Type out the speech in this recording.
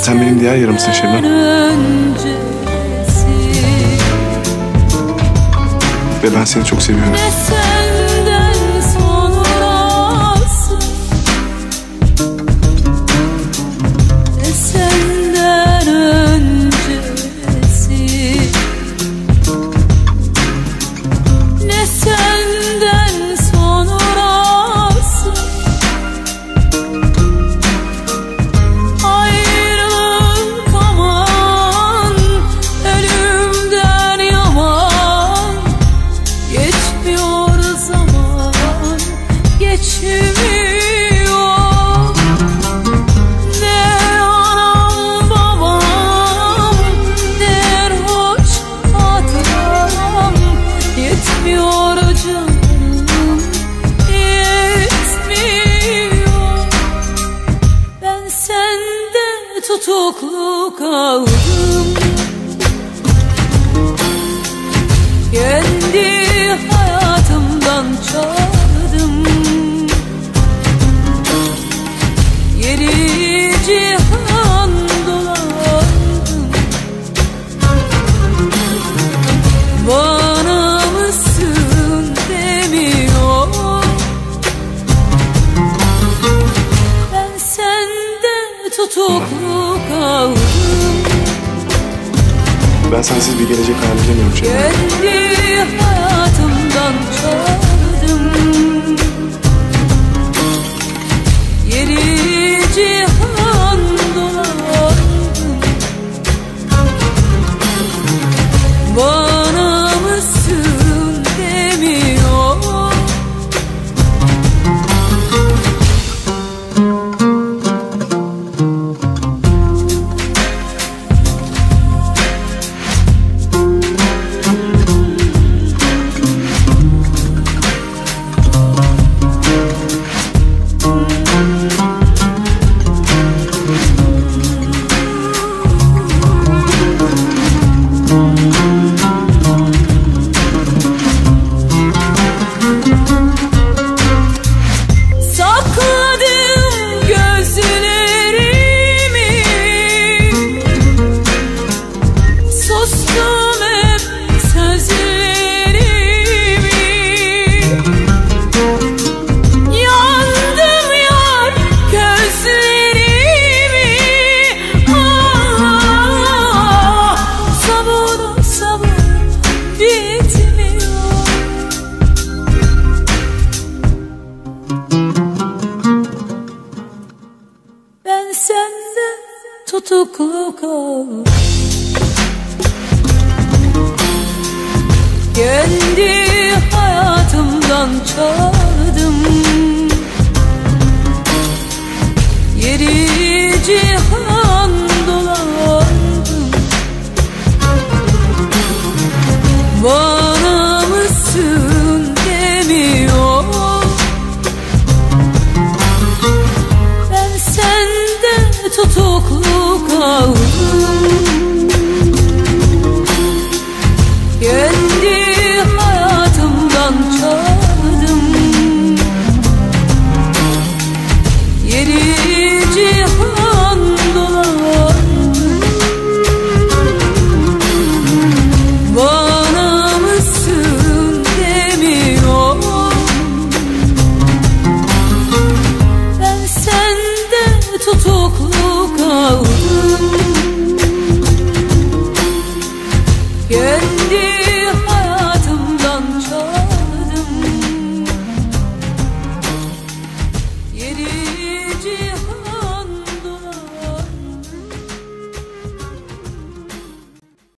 Sen benim diğer yarımsın Şebnem. Ve ben seni çok seviyorum. Geçmiyor. Ne anam babam Ne hoş hatıram Yetmiyor canım Yetmiyor. Ben sende tutuklu kaldım. Kendi hayatımdan çaldım tutuklu kaldım Ben sensiz bir gelecek hayal edemiyorum Şebnem. Kendi hayatımdan Sustum hep sözlerimi Yandım yar gözlerimi ah, Sabır sabır bitmiyor. Ben sende tutuklu kaldım Kendi hayatımdan çaldım. Yeri cihan dolandım. Bana mısın demiyor. Ben sende tutuklu kaldım